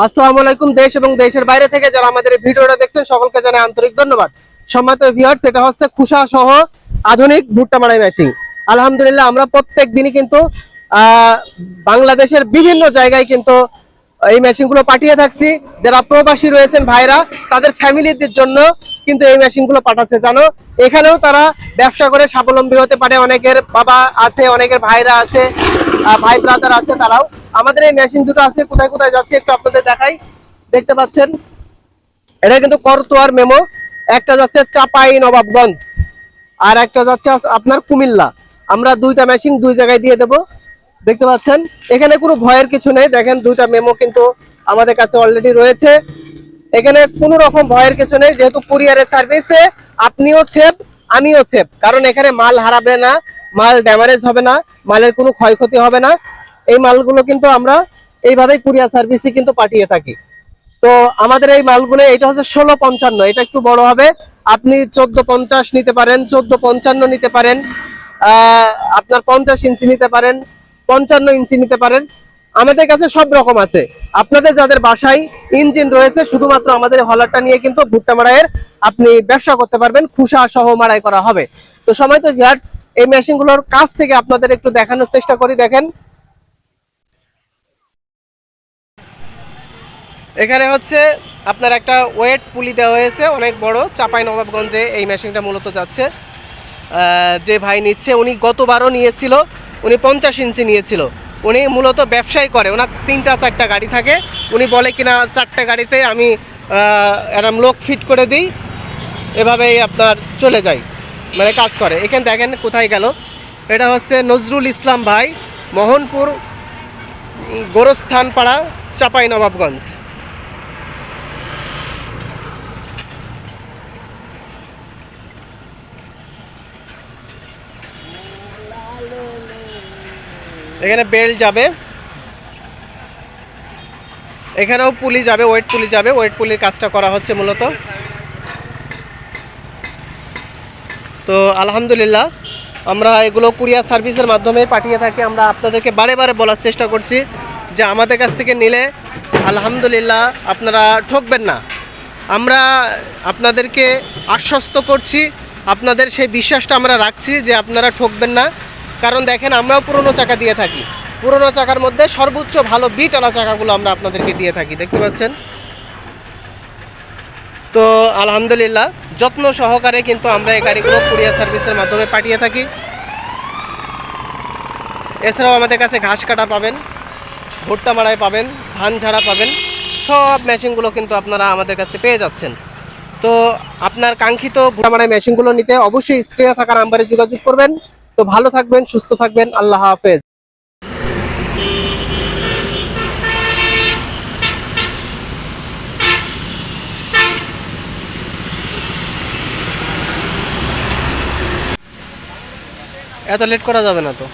আসসালামু আলাইকুম, দেশ এবং দেশের বাইরে থেকে যারা আমাদের এই ভিডিওটা দেখছেন, সকলকে জানাই আন্তরিক ধন্যবাদ। সম্মানিত ভিউয়ার্স এটা হচ্ছে খুশা সহ আধুনিক ভুট্টা মারাই মেশিন আলহামদুলিল্লাহ, আমরা প্রত্যেক দিনই কিন্তু বাংলাদেশের বিভিন্ন জায়গায় কিন্তু এই মেশিনগুলো পাঠিয়ে থাকছি। যারা প্রবাসী রয়েছেন ভাইরা, তাদের ফ্যামিলিদের জন্য কিন্তু এই মেশিনগুলো পাঠাচ্ছে, জানো? এখানেও তারা ব্যবসা করে স্বাবলম্বী হতে পারে। অনেকের বাবা আছে, অনেকের ভাইরা আছে ভাই ব্রাদার আছে তারাও। আমাদের এই মেশিন দুটো আছে, কোথায় কোথায় যাচ্ছে একটু আপনাদের দেখাই। দেখতে পাচ্ছেন? এটা কিন্তু করতোয়ার মেমো। একটা যাচ্ছে চাপাই নবাবগঞ্জ, আর একটা যাচ্ছে আপনার কুমিল্লা। আমরা দুইটা মেশিন দুই জায়গায় দিয়ে দেব। দেখতে পাচ্ছেন? এখানে কোনো ভয়ের কিছু নেই। দেখেন, দুইটা মেমো কিন্তু আমাদের কাছে অলরেডি রয়েছে। এখানে কোনো রকম ভয়ের কিছু নেই। যেহেতু কুরিয়ারের সার্ভিসে আপনিও সেফ আমিও সেফ কারণ এখানে মাল হারাবে না, মাল ড্যামারেজ হবে না, মালের কোনো ক্ষয়ক্ষতি হবে না। এই মালগুলো কিন্তু আমরা এইভাবেই কুরিয়ার সার্ভিসে কিন্তু পাঠিয়ে থাকি। তো আমাদের এই মালগুলো, এটা হচ্ছে ষোলো পঞ্চান্ন, এটা একটু বড় হবে। আপনি চোদ্দ পঞ্চাশ নিতে পারেন, চোদ্দ পঞ্চান্ন নিতে পারেন আপনার পঞ্চাশ ইঞ্চি নিতে পারেন, পঞ্চান্ন ইঞ্চি নিতে পারেন। আমাদের কাছে সব রকম আছে। আপনাদের যাদের বাসায় ইঞ্জিন রয়েছে, শুধুমাত্র আমাদের হলারটা নিয়ে কিন্তু ভুট্টা মারাইয়ের আপনি ব্যবসা করতে পারবেন খুশা সহ মারাই করা হবে। তো সময় তো ভিউয়ার্স এই মেশিনগুলোর কাছ থেকে আপনাদের একটু দেখানোর চেষ্টা করি, দেখেন। এখানে হচ্ছে আপনার একটা ওয়েট পুলি দেওয়া হয়েছে, অনেক বড়। চাপাই নবাবগঞ্জে এই মেশিনটা মূলত যাচ্ছে। যে ভাই নিচ্ছে, উনি গতবারও নিয়েছিল, উনি পঞ্চাশ ইঞ্চি নিয়েছিল। উনি মূলত ব্যবসায় করে, ওনার তিনটা চারটা গাড়ি থাকে। উনি বলে কিনা, চারটা গাড়িতে আমি এরম লোক ফিট করে দিই, এভাবেই আপনার চলে যায় মানে কাজ করে। এখানে দেখেন কোথায় গেল। এটা হচ্ছে নজরুল ইসলাম ভাই, মোহনপুর গোরস্থান পাড়া চাপাই নবাবগঞ্জ। এখানে বেল্ট যাবে। এখানেও পুলি যাবে, ওয়েট পুলি যাবে। ওয়েট পুলির কাজটা করা হচ্ছে মূলত। তো আলহামদুলিল্লাহ, আমরা এগুলো কুরিয়ার সার্ভিসের মাধ্যমে পাঠিয়ে থাকি। আমরা আপনাদেরকে বারে বারে বলার চেষ্টা করছি যে আমাদের কাছ থেকে নিলে আলহামদুলিল্লাহ আপনারা ঠকবেন না। আমরা আপনাদেরকে আশ্বস্ত করছি, আপনাদের সেই বিশ্বাসটা আমরা রাখছি যে আপনারা ঠকবেন না। কারণ দেখেন আমরাও পুরনো চাকা দিয়ে থাকি। পুরনো চাকার মধ্যে সর্বোচ্চ ভালো বিট আলা চাকাগুলো আমরা আপনাদেরকে দিয়ে থাকি, দেখতে পাচ্ছেন? তো আলহামদুলিল্লাহ, যত্ন সহকারে কিন্তু আমরা এই গাড়িগুলো কুরিয়ার সার্ভিসের মাধ্যমে পাঠিয়ে থাকি। এছাড়াও আমাদের কাছে ঘাস কাটা পাবেন, ভুট্টা মারাই পাবেন, ধান ঝাড়া পাবেন, সব মেশিনগুলো কিন্তু আপনারা আমাদের কাছে পেয়ে যাচ্ছেন। তো আপনার কাঙ্ক্ষিত ভুট্টা মারাই মেশিনগুলো নিতে অবশ্যই স্ক্রিনে থাকা নাম্বারে যোগাযোগ করবেন। তো ভালো থাকবেন সুস্থ থাকবেন আল্লাহ হাফেজ। এত লেট করা যাবে না তো।